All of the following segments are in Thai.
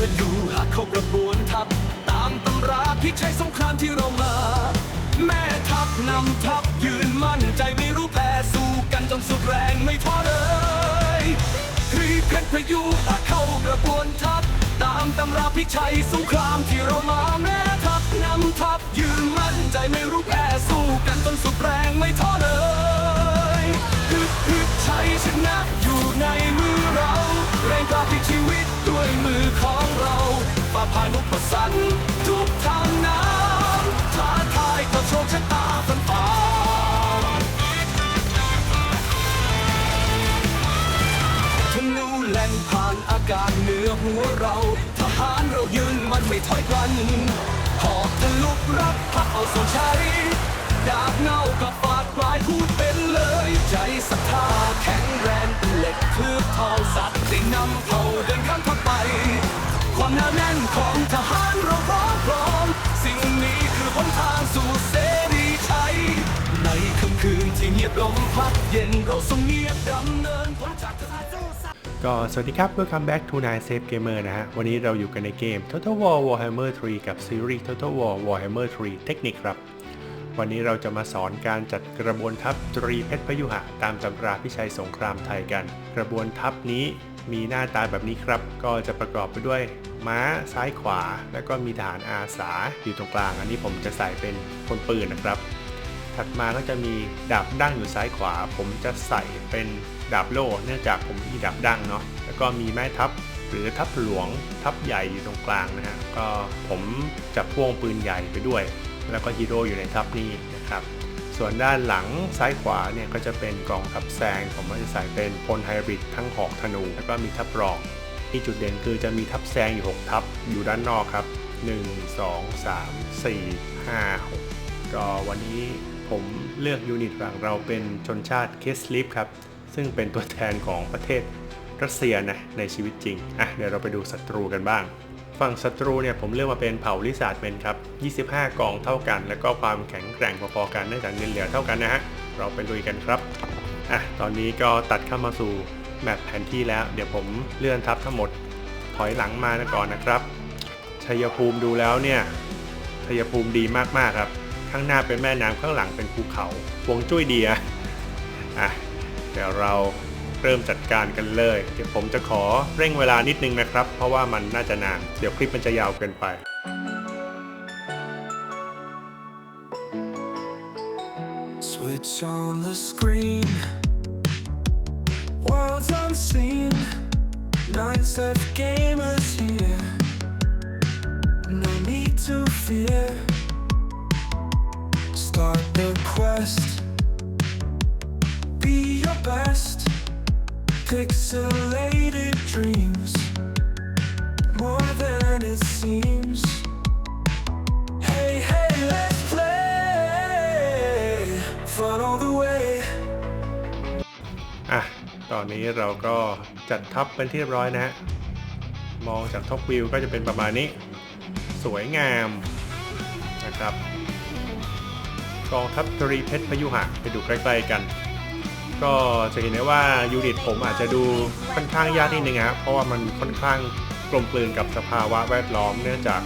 พื่ออยู่หากเข้ากระบวนทัพ ตามตำราพิชัยสงครามที่เรามา แม่ทัพนำทัพยืนมั่นใจไม่รู้แพ้สู้กันจนสุดแรงไม่ท้อเลยรีเพชรพยุหากเข้ากระบวนทัพ ตามตำราพิชัยสงครามที่เรามาแม่ทัพนำทัพยืนมั่นใจไม่รู้แพ้สู้กันจนสุดแรงไม่ท้อเลย ผ่านอุปสรรคทุกทางน้ำท้าทายต่อโชคชะตาฝันฝ่าธนูแล่นผ่านอากาศเหนือหัวเรา ทหารเรายืนมันไม่ถอยพลันหอกทะลุรับพักเอาส่วนชัยดาบเงากับฟาดปลายพูดเป็นเลย ใจศรัทธาแข็งแรงเป็นเหล็กเคลือบทองสัตว์ได้นำเขาเดินข้ามทัพไป ความหนาแน่นของทหารเราพร้อมพร้อม สิ่งนี้คือหนทางสู่เสรีชัย ในค่ำคืนที่เงียบลมพัดเย็นเราทรงเงียบดำเนินพ้นจากทหารสู้ก็สวัสดีครับ Welcome back to Nine Safe Gamer นะฮะ วันนี้เราอยู่กันในเกม Total War Warhammer 3 กับซีรีส์ Total War Warhammer 3 Technic ครับ วันนี้เราจะมาสอนการจัดกระบวนทัพตรีเพชรพยุหะ ตามตำราพิชัยสงครามไทยกัน กระบวนทัพนี้ มีหน้าตาแบบนี้ครับ ก็จะประกอบไปด้วยม้าซ้ายขวา แล้วก็มีทหารอาสาอยู่ตรงกลาง อันนี้ผมจะใส่เป็นคนปืนนะครับ ถัดมาก็จะมีดาบดั้งอยู่ซ้ายขวา ผมจะใส่เป็นดาบโล่เนื่องจากผมมีดาบดั้งเนาะแล้วก็มีแม่ทัพหรือทัพหลวงทัพใหญ่อยู่ตรงกลางนะฮะก็ผมจะพ่วงปืนใหญ่ไปด้วย แล้วก็ฮีโร่อยู่ในทัพนี้นะครับ ส่วนด้านหลังซ้ายขวาเนี่ยก็จะเป็นกองทัพแซงผมก็จะใส่เป็นพลไฮบริดทั้งหอกธนู แล้วก็มีทัพรองที่จุดเด่นคือจะมีทัพแซงอยู่ 6 ทัพอยู่ด้านนอกครับ 1 2 3 4 5 6 ก็วันนี้ผมเลือกยูนิตฝั่งเราเป็นชนชาติเคสลิฟครับ ซึ่งเป็นตัวแทนของประเทศรัสเซียนะในชีวิตจริงอะเดี๋ยวเราไปดูศัตรูกันบ้าง ฝั่งศัตรูเนี่ยผมเลือกมาเป็นเผ่าลิซาร์ดเมนครับ 25 กองเท่ากัน แล้วก็ความแข็งแกร่งพอๆกันเนื่องจากเงินเหลือเท่ากันนะฮะ เราไปลุยกันครับ อะ ตอนนี้ก็ตัดเข้ามาสู่แมปแผนที่แล้ว เดี๋ยวผมเลื่อนทับทั้งหมดถอยหลังมานะก่อนนะครับชัยภูมิดูแล้วเนี่ยชัยภูมิดีมากๆครับ ข้างหน้าเป็นแม่น้ำข้างหลังเป็นภูเขา วงจุ้ยดีอะอะเดี๋ยวเรา เริ่มจัดการกันเลยเดี๋ยวผมจะขอเร่งเวลานิดนึงนะครับ เพราะว่ามันน่าจะนาน เดี๋ยวคลิปมันจะยาวเกินไป Switch on the Pixelated dreams. More than it seems. Hey, hey, let's play. Fun all the way. อะ ตอนนี้เราก็จัดทับเป็นที่เรียบร้อยนะฮะ มองจากท็อปวิวก็จะเป็นประมาณนี้ สวยงามนะครับกองทัพตรีเพชรพยุหะไปดูใกล้ๆกัน ก็จะเห็นได้ว่ายูนิตผมอาจจะดูค่อนข้างยากนิดนึงครับเพราะว่ามันค่อนข้างกลมกลืนกับสภาวะแวดล้อม เนื่องจาก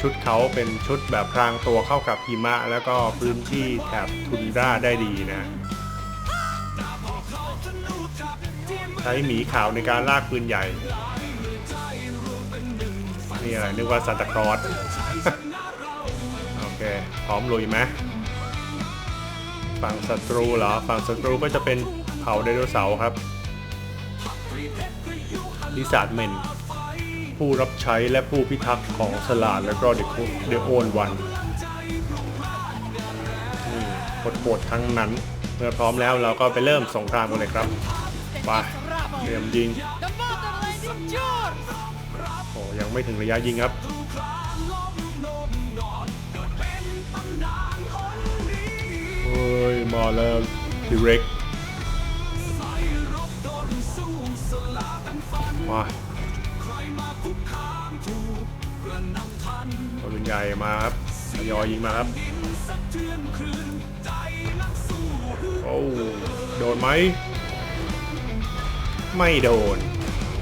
ชุดเขาเป็นชุดแบบพรางตัวเข้ากับหิมะ แล้วก็พื้นที่แถบทุนราได้ดีนะใช้หมีขาวในการลากปืนใหญ่ นี่อะไรนึกว่าซานตาคลอส โอเค พร้อมลุยไหม ฝั่งศัตรูเหรอ ฝั่งศัตรูก็จะเป็นเผ่าไดโนเสาร์ครับลิซาร์ดเมนผู้รับใช้และผู้พิทักษ์ของสลาดและก็เดอะเดอะโอนวันนี่โหดๆทั้งนั้น เมื่อพร้อมแล้วเราก็ไปเริ่มสงครามกันเลยครับไปเตรียมยิงโอ้ยังไม่ถึงระยะยิงครับ ยมาแล้วดิเรกมาตัวนใหญ่มาครับทยอยยิงมาครับ โอ้ โดนไหม ไม่โดน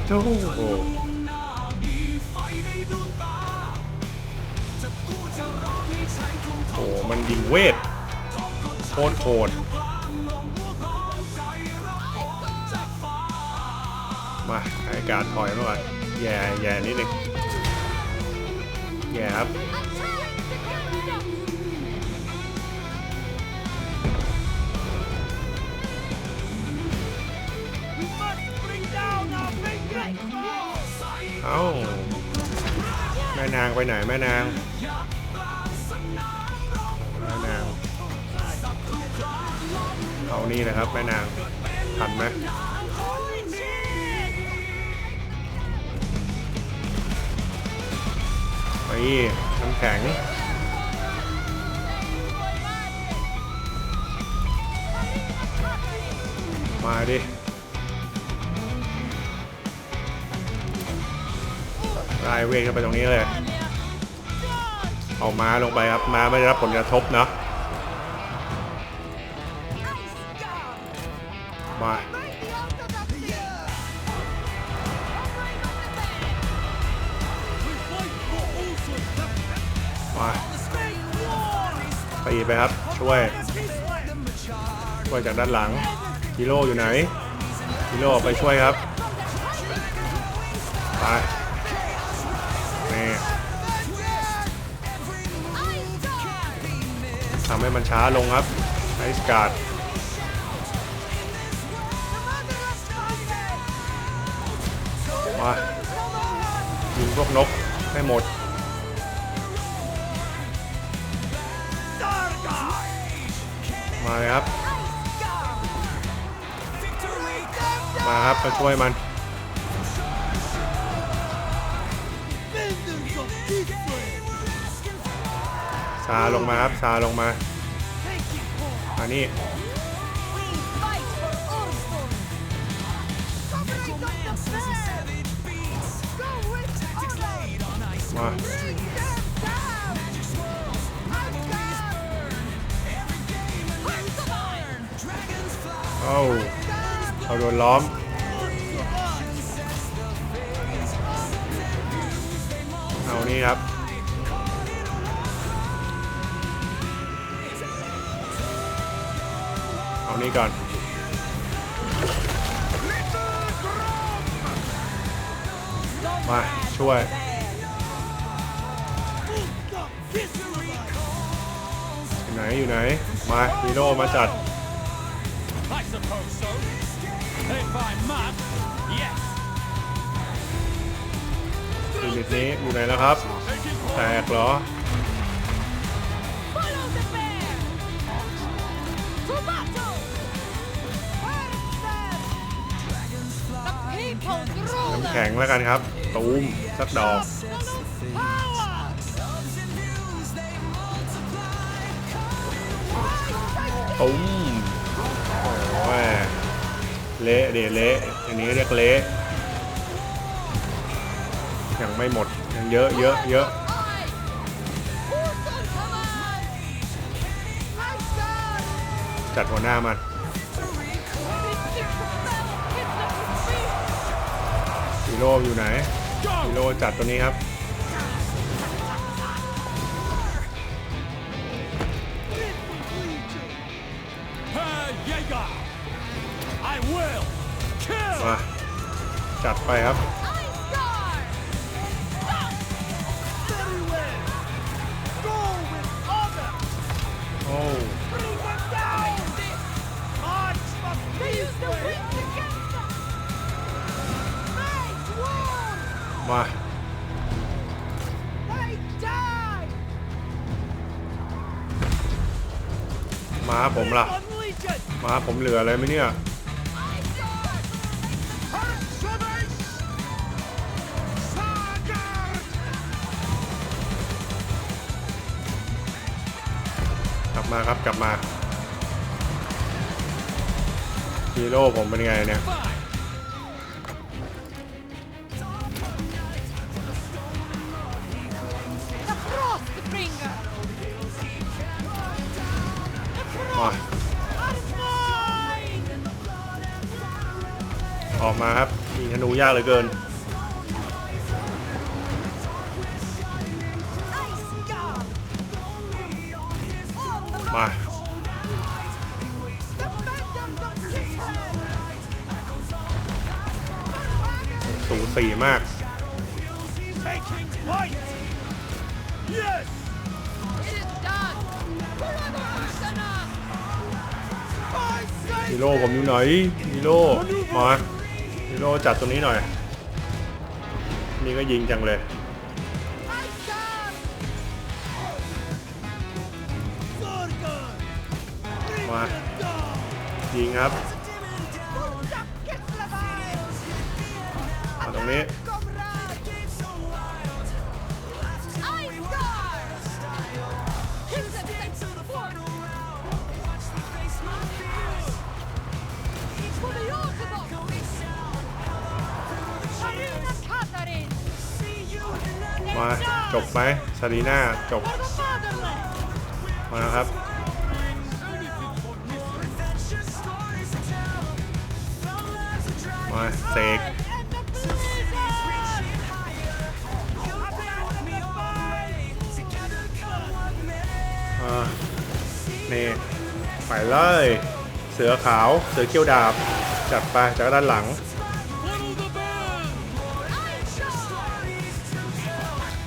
โอ้โหโอ้มันยิงเวท โคตรโหดมาให้การถอยมาก่อนแย่แย่นิดนึงแย่ครับเอ้าแม่นางไปไหนแม่นาง เอานี่นะครับแม่นางทันไหมไปน้ำแข็งมาดิรายเวทเข้าไปตรงนี้เลย เอาม้าลงไปครับ ม้าไม่ได้รับผลกระทบเนาะ มาตีไปครับ ช่วย ช่วยจากด้านหลังฮีโร่อยู่ไหนฮีโร่ไปช่วยครับ ไปนี่ทำให้มันช้าลงครับไอสการ์ดมายิงพวกนกให้หมด เลยครับ มาครับมาช่วยมันซาลงมาครับซาลงมามานี่มา เอาเอาโดนล้อม เอานี่ครับ เอานี่ก่อน มาช่วยอยู่ไหนอยู่ไหน มาฮีโร่มาจัด I suppose so. If I'm mad, yes. ยูนิตนี้อยู่ไหนแล้วครับแตกเหรอ Follow the bear. To battle. The people's น้ำ ruler. แข็งแล้วกันครับ ตูมสักดอก Power. ตูม โอ้ยเละเดเละอันนี้เรียกเละยังไม่หมดยังเยอะเยอะเยอะจัดหัวหน้ามันฮีโร่อยู่ไหนฮีโร่จัดตัวนี้ครับ มาจัดไปครับมามาผมละมาผมเหลืออะไรไหมเนี่ย กลับมาครับกลับมาฮีโร่ผมเป็นไงเนี่ย Fine. The Frostbringer. มา ออกมาครับยิงธนูยากเหลือเกิน มา สูสีมาก ฮีโร่ผมอยู่ไหนฮีโร่มา ฮีโร่จัดตรงนี้หน่อย นี่ก็ยิงจังเลย มา ยิงครับ มาตรงนี้ มาจบไหมซารีน่าจบ มาครับ มาเสก And the Blizzard! อ่านี่ไปเลย เสือขาว เสือเขี้ยวดาบ จัดไปจากด้านหลัง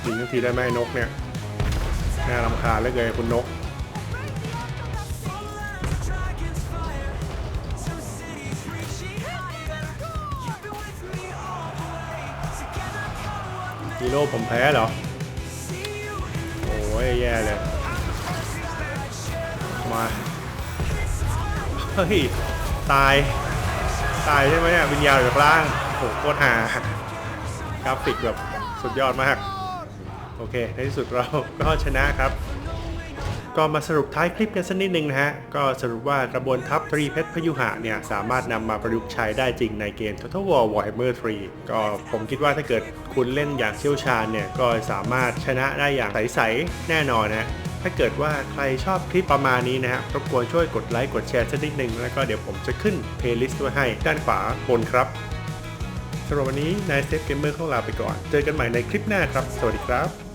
ยิงทันทีได้ไหมนกเนี่ยน่ารำคาญเหลือเกินคุณนกฮีโร่ผมแพ้เหรอ โอ้ยแย่เลย มา เฮ้ย ตาย ตายใช่ไหมเนี่ยวิญญาณอยู่ข้างล่างโหโคตรหากราฟิกแบบสุดยอดมาก เค ในที่สุดเราก็ชนะครับ ก็มาสรุปท้ายคลิปกันสักนิดนึงนะฮะ ก็สรุปว่ากระบวนทัพตรีเพชรพยุหะเนี่ย สามารถนำมาประยุกต์ใช้ได้จริงในเกม Total War Warhammer 3 ก็ผมคิดว่าถ้าเกิดคุณเล่นอย่างเชี่ยวชาญเนี่ย ก็สามารถชนะได้อย่างใสๆแน่นอนนะถ้าเกิดว่าใครชอบคลิปประมาณนี้นะฮะรบกวนช่วยกดไลค์กดแชร์สักนิดนึง แล้วก็เดี๋ยวผมจะขึ้นเพลย์ลิสต์ไว้ให้ด้านขวาบนครับสำหรับวันนี้นายเซฟเกมเมอร์ของเราไปก่อน เจอกันใหม่ในคลิปหน้าครับ สวัสดีครับ